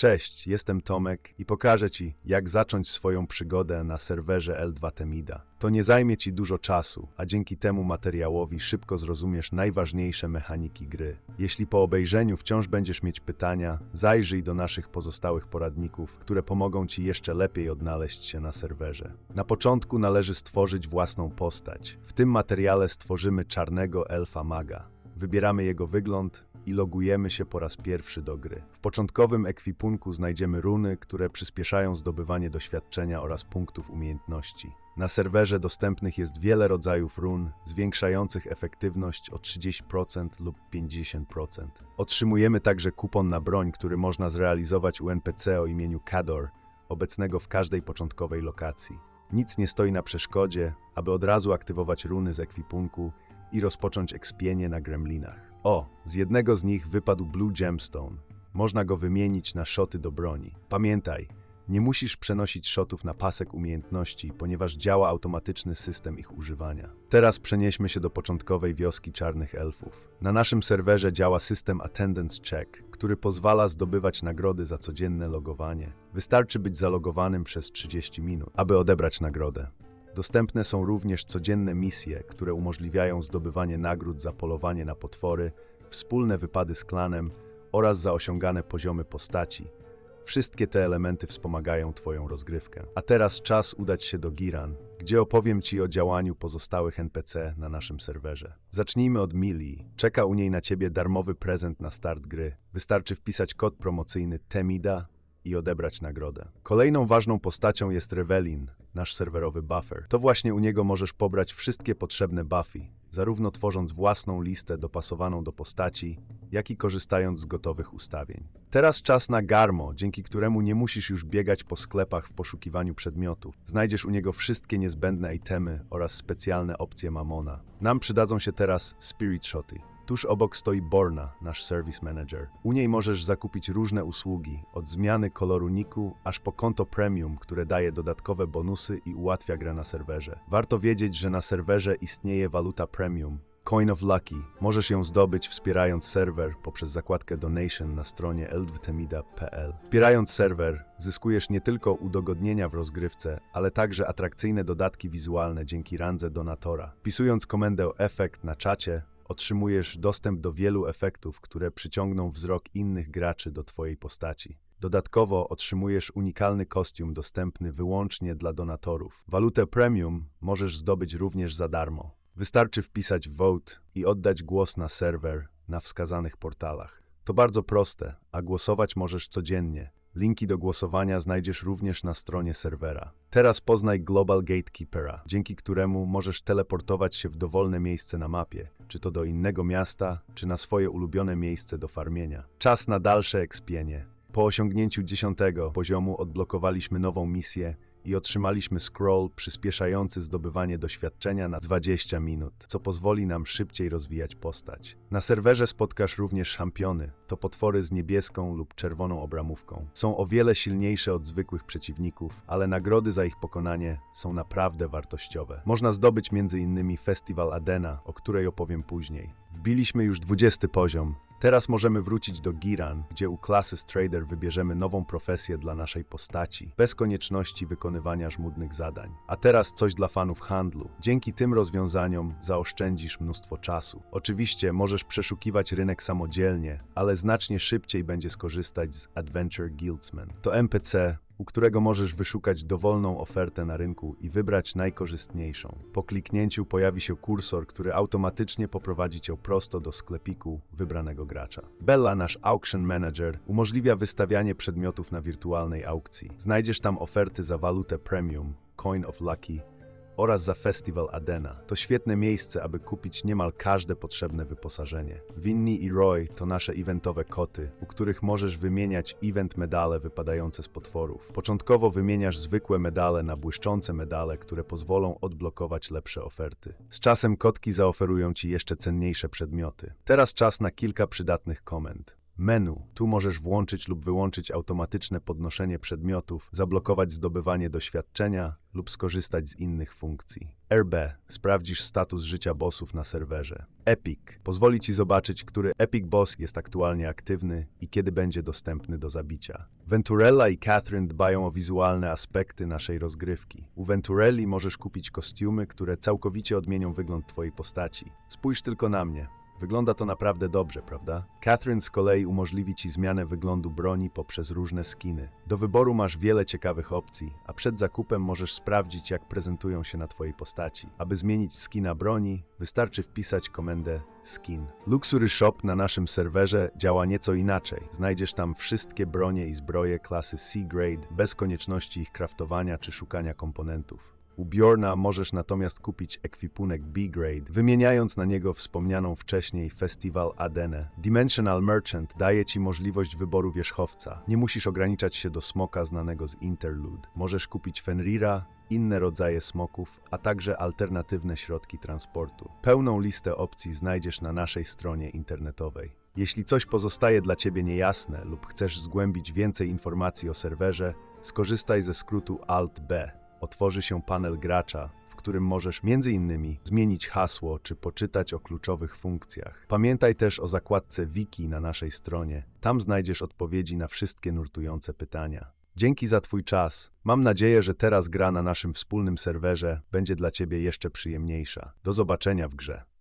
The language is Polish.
Cześć, jestem Tomek i pokażę Ci, jak zacząć swoją przygodę na serwerze L2 Temida. To nie zajmie Ci dużo czasu, a dzięki temu materiałowi szybko zrozumiesz najważniejsze mechaniki gry. Jeśli po obejrzeniu wciąż będziesz mieć pytania, zajrzyj do naszych pozostałych poradników, które pomogą Ci jeszcze lepiej odnaleźć się na serwerze. Na początku należy stworzyć własną postać. W tym materiale stworzymy czarnego elfa maga. Wybieramy jego wygląd i logujemy się po raz pierwszy do gry. W początkowym ekwipunku znajdziemy runy, które przyspieszają zdobywanie doświadczenia oraz punktów umiejętności. Na serwerze dostępnych jest wiele rodzajów run, zwiększających efektywność o 30% lub 50%. Otrzymujemy także kupon na broń, który można zrealizować u NPC o imieniu Kador, obecnego w każdej początkowej lokacji. Nic nie stoi na przeszkodzie, aby od razu aktywować runy z ekwipunku i rozpocząć ekspienie na gremlinach. O, z jednego z nich wypadł Blue Gemstone. Można go wymienić na szoty do broni. Pamiętaj, nie musisz przenosić shotów na pasek umiejętności, ponieważ działa automatyczny system ich używania. Teraz przenieśmy się do początkowej wioski czarnych elfów. Na naszym serwerze działa system Attendance Check, który pozwala zdobywać nagrody za codzienne logowanie. Wystarczy być zalogowanym przez 30 minut, aby odebrać nagrodę. Dostępne są również codzienne misje, które umożliwiają zdobywanie nagród za polowanie na potwory, wspólne wypady z klanem oraz za osiągane poziomy postaci. Wszystkie te elementy wspomagają Twoją rozgrywkę. A teraz czas udać się do Giran, gdzie opowiem Ci o działaniu pozostałych NPC na naszym serwerze. Zacznijmy od Mili. Czeka u niej na Ciebie darmowy prezent na start gry. Wystarczy wpisać kod promocyjny TEMIDA i odebrać nagrodę. Kolejną ważną postacią jest Revelin, nasz serwerowy buffer. To właśnie u niego możesz pobrać wszystkie potrzebne buffy, zarówno tworząc własną listę dopasowaną do postaci, jak i korzystając z gotowych ustawień. Teraz czas na Garmo, dzięki któremu nie musisz już biegać po sklepach w poszukiwaniu przedmiotów. Znajdziesz u niego wszystkie niezbędne itemy oraz specjalne opcje Mamona. Nam przydadzą się teraz Spirit Shoty. Tuż obok stoi Borna, nasz Service Manager. U niej możesz zakupić różne usługi, od zmiany koloru niku, aż po konto premium, które daje dodatkowe bonusy i ułatwia grę na serwerze. Warto wiedzieć, że na serwerze istnieje waluta premium, Coin of Lucky. Możesz ją zdobyć wspierając serwer poprzez zakładkę Donation na stronie eldwtemida.pl. Wspierając serwer, zyskujesz nie tylko udogodnienia w rozgrywce, ale także atrakcyjne dodatki wizualne dzięki randze donatora. Wpisując komendę efekt na czacie, otrzymujesz dostęp do wielu efektów, które przyciągną wzrok innych graczy do Twojej postaci. Dodatkowo otrzymujesz unikalny kostium dostępny wyłącznie dla donatorów. Walutę premium możesz zdobyć również za darmo. Wystarczy wpisać vote i oddać głos na serwer na wskazanych portalach. To bardzo proste, a głosować możesz codziennie. Linki do głosowania znajdziesz również na stronie serwera. Teraz poznaj Global Gatekeepera, dzięki któremu możesz teleportować się w dowolne miejsce na mapie, czy to do innego miasta, czy na swoje ulubione miejsce do farmienia. Czas na dalsze ekspienie. Po osiągnięciu 10 poziomu odblokowaliśmy nową misję i otrzymaliśmy scroll przyspieszający zdobywanie doświadczenia na 20 minut, co pozwoli nam szybciej rozwijać postać. Na serwerze spotkasz również szampiony. To potwory z niebieską lub czerwoną obramówką. Są o wiele silniejsze od zwykłych przeciwników, ale nagrody za ich pokonanie są naprawdę wartościowe. Można zdobyć m.in. Festival Adena, o której opowiem później. Wbiliśmy już 20 poziom, Teraz możemy wrócić do Giran, gdzie u Classes Trader wybierzemy nową profesję dla naszej postaci, bez konieczności wykonywania żmudnych zadań. A teraz coś dla fanów handlu. Dzięki tym rozwiązaniom zaoszczędzisz mnóstwo czasu. Oczywiście możesz przeszukiwać rynek samodzielnie, ale znacznie szybciej będzie skorzystać z Adventure Guildsman. To NPC, u którego możesz wyszukać dowolną ofertę na rynku i wybrać najkorzystniejszą. Po kliknięciu pojawi się kursor, który automatycznie poprowadzi cię prosto do sklepiku wybranego gracza. Bella, nasz Auction Manager, umożliwia wystawianie przedmiotów na wirtualnej aukcji. Znajdziesz tam oferty za walutę premium, Coin of Lucky, oraz za Festival Adena. To świetne miejsce, aby kupić niemal każde potrzebne wyposażenie. Winnie i Roy to nasze eventowe koty, u których możesz wymieniać event medale wypadające z potworów. Początkowo wymieniasz zwykłe medale na błyszczące medale, które pozwolą odblokować lepsze oferty. Z czasem kotki zaoferują ci jeszcze cenniejsze przedmioty. Teraz czas na kilka przydatnych komend. Menu. Tu możesz włączyć lub wyłączyć automatyczne podnoszenie przedmiotów, zablokować zdobywanie doświadczenia lub skorzystać z innych funkcji. RB. Sprawdzisz status życia bossów na serwerze. Epic. Pozwoli ci zobaczyć, który Epic Boss jest aktualnie aktywny i kiedy będzie dostępny do zabicia. Venturella i Catherine dbają o wizualne aspekty naszej rozgrywki. U Venturelli możesz kupić kostiumy, które całkowicie odmienią wygląd twojej postaci. Spójrz tylko na mnie. Wygląda to naprawdę dobrze, prawda? Catherine z kolei umożliwi ci zmianę wyglądu broni poprzez różne skiny. Do wyboru masz wiele ciekawych opcji, a przed zakupem możesz sprawdzić, jak prezentują się na twojej postaci. Aby zmienić skina broni, wystarczy wpisać komendę skin. Luxury Shop na naszym serwerze działa nieco inaczej. Znajdziesz tam wszystkie bronie i zbroje klasy C-Grade bez konieczności ich kraftowania czy szukania komponentów. U Bjorna możesz natomiast kupić ekwipunek B-Grade, wymieniając na niego wspomnianą wcześniej Festival Adene. Dimensional Merchant daje ci możliwość wyboru wierzchowca. Nie musisz ograniczać się do smoka znanego z Interlude. Możesz kupić Fenrira, inne rodzaje smoków, a także alternatywne środki transportu. Pełną listę opcji znajdziesz na naszej stronie internetowej. Jeśli coś pozostaje dla Ciebie niejasne lub chcesz zgłębić więcej informacji o serwerze, skorzystaj ze skrótu Alt-B. Otworzy się panel gracza, w którym możesz m.in. zmienić hasło czy poczytać o kluczowych funkcjach. Pamiętaj też o zakładce Wiki na naszej stronie. Tam znajdziesz odpowiedzi na wszystkie nurtujące pytania. Dzięki za Twój czas. Mam nadzieję, że teraz gra na naszym wspólnym serwerze będzie dla Ciebie jeszcze przyjemniejsza. Do zobaczenia w grze.